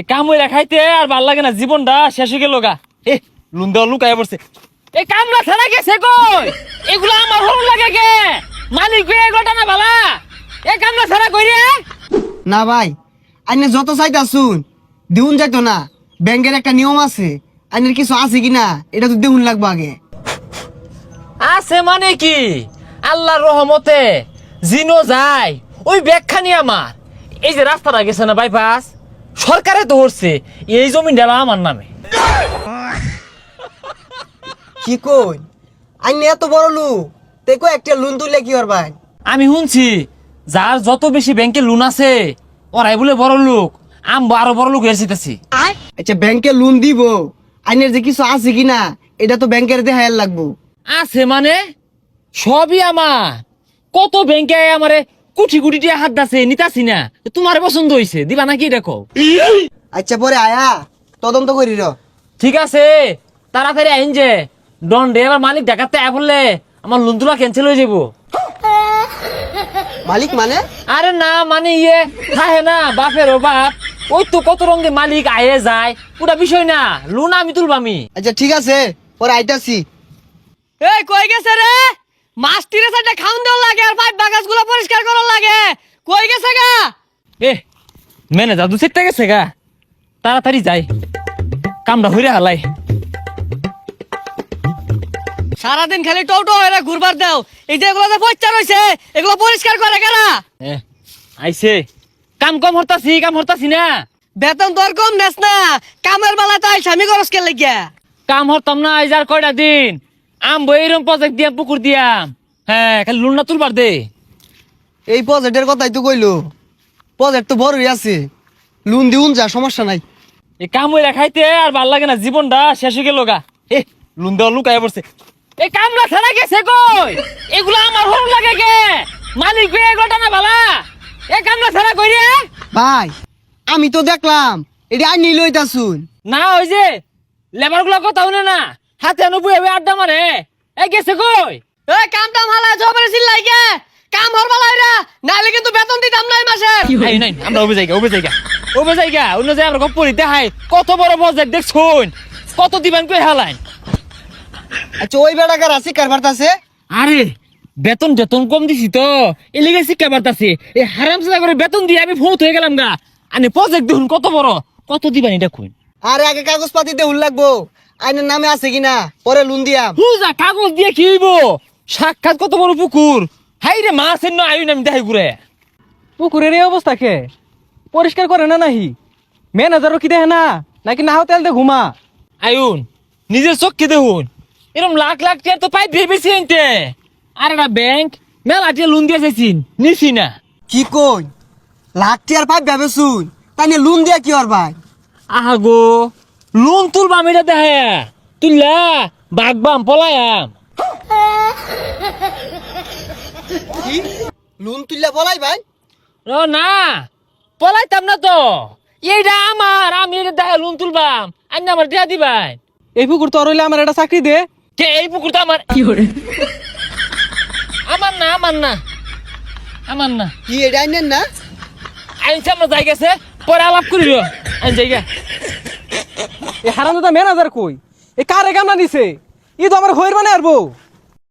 এ কাম খাইতে আর ভালো লাগে না জীবনটা শেষ হয়ে গেল গা। এ লুন দেওয়া লুকায় পড়ছে। এ কামলা ছাড়া গেছে কই? এগুলো আমার হরুন লাগে কে? মালিক বে এগুলো টানা ভালা এ কামলা ছাড়া কই রে? না ভাই আইনে যত চাইতা শুন দিউন যাইতো না। ব্যাংকের একটা নিয়ম আছে আইনের কিছু আছে কিনা এটা তো দেউন লাগবে আগে। আছে মানে কি? আল্লাহর রহমতে জিনো যায় ওই ব্যাগখানি আমার। এই যে রাস্তাটা গেছে না বাইপাস? সরকারে তো হচ্ছে এই জমি ডেলা আমার নামে। কি কই? আইনে এত বড় লোক দেখো একটা লোন তুললে কি ভাই আমি শুনছি যার যত বেশি ব্যাংকে লোন আছে ওরাই বলে বড় লোক আম আরও বড় লোক এসেছি আচ্ছা ব্যাংকে লোন দিব আইনের যে কিছু আছে কিনা এটা তো ব্যাংকের দেখায় লাগবো। আছে মানে? সবই আমার। কত ব্যাংকে আমারে? কোটি কোটি টাকা হাত দাসে নিতাছি না। তোমার পছন্দ হইছে দিবা নাকি দেখো আচ্ছা পরে আয়া তদন্ত করি র। ঠিক আছে তাড়াতাড়ি আইন যে। ডন ডে এবার মালিক দেখাতে আয় বললে আমার লোন তোলা ক্যান্সেল হয়ে যাব মালিক মানে? আরে না মানে ইয়ে থাকে না বাপের ও বাপ ওই তো কত রঙে মালিক আয়ে যায়। পুরা বিষয় না লোন আমি তুলবামি। আচ্ছা ঠিক আছে পরে আইতাছি। এই কই গেছে রে? মাছ তীরে সাইডে খাউন দেওয়ার লাগে আর পাইপ বাগাসগুলো পরিষ্কার করার লাগে। কই গেছে গা? এ মেনে জাদু সেটটা গেছে গা। তাড়াতাড়ি যাই। কামটা হইরে হালাই। সারাদিন খালি টোটো হয়ে ঘুরবার দাও। এই যে এগুলো যে পরিষ্কার হয়েছে এগুলো পরিষ্কার করে কেনা এ আইছে। কাম কম হরতাছি কাম হরতাছি না। বেতন তোর কম নেস না। কামের বেলা তো আই স্বামী খরচ কে লাগিয়া। কাম হরতাম না আইজ আর কয়টা দিন? আম বইরম প্রজেক্ট দিয়াম পুকুর দিয়াম হ্যাঁ খালি লোন না তুলবার দে। এই প্রজেক্টের কথাই তো কইলো। প্রজেক্ট তো বড়ই আছে। লোন দিউন যা সমস্যা নাই। এই কাম হইরা খাইতে আর ভালো লাগে না জীবনটা শেষ হয়ে গেল গা। এ লুন দেওয়া লুকায় পড়ছে। এই কামলা ছাড়া গেছে কই? এগুলো আমার হরু লাগে কে? মালিক বে এগুলো টানা ভালা এ কামলা ছাড়া কই রে? ভাই আমি তো দেখলাম এটা আইনি লইতাছুন। না ওই যে লেবারগুলো কথা শুনে না। হাতে আনো বুয়ে বুয়ে আড্ডা মারে। এ গেছে কই? এ কাম টাম হালা জবরে চিল্লাই গে কাম হর বেলা হইরা নাইলে কিন্তু বেতন দিতাম না এই মাসে। আই নাই আমরা ওবে জায়গা ওবে জায়গা ওবে জায়গা অন্য জায়গা আমরা গপ্পরি দেখাই। কত বড় প্রজেক্ট দেখছুন। কত দিবেন কই হালাইন আচ্ছা ওই বেড়াকার আছে কারবার আছে? আরে বেতন বেতন কম দিছি তো। এলিগে শিক্ষা বার্তাছে এই হারাম সাদা করে বেতন দিয়ে আমি ফৌত হয়ে গেলাম গা। আনে প্রজেক্ট দেখুন কত বড়। কত দিবেন এটা কই? আরে আগে কাগজ পাতি দেউন লাগবো। আইনের নামে আছে কিনা? পরে লোন দিয়াম। হুজা কাগজ দিয়ে কি হইব? সাক্ষাৎ কত বড় পুকুর? হাই রে মাছ এন্ন আইন আমি দেখাই ঘুরে। পুকুরের এই অবস্থা কে? পরিষ্কার করে না নাহি? ম্যানেজারও কি দেখে না? নাকি না তেল দে ঘুমা? আয়ুন নিজের চোখকে দেখুন। এরকম লাখ লাখ টাকা তো পাই ভেবেছি আনতে আর একটা ব্যাংক মেলা টিয়া লোন দিয়ে চাইছিন নিছি না। কি কই? লাখ টিয়ার পাইপ ভাবে শুন তাই নিয়ে লোন দিয়া কি হর ভাই? আহা গো লোন তুলবাম এটা দেখে। তুললা বাগবাম পলায়াম কি? লোন তুললে বলাই ভাই? ও না পলাইতাম না তো। এইটা আমার আমি এটা দেখে লোন তুলবাম। আইন আমার দিয়া দিবাই। এই পুকুর তোর হইলে আমার একটা চাকরি দে। কে এই পুকুর তো আমার? আমার না আমার না। আমার না। কি এটা আইনেন না? আইনছে আমরা যাই গেছে পরে আলাপ করিল আইন জায়গা এই হারান দাদা ম্যানেজার কই? এ কারে কামনা নিছে? ই তো আমার হইর মানে আরবো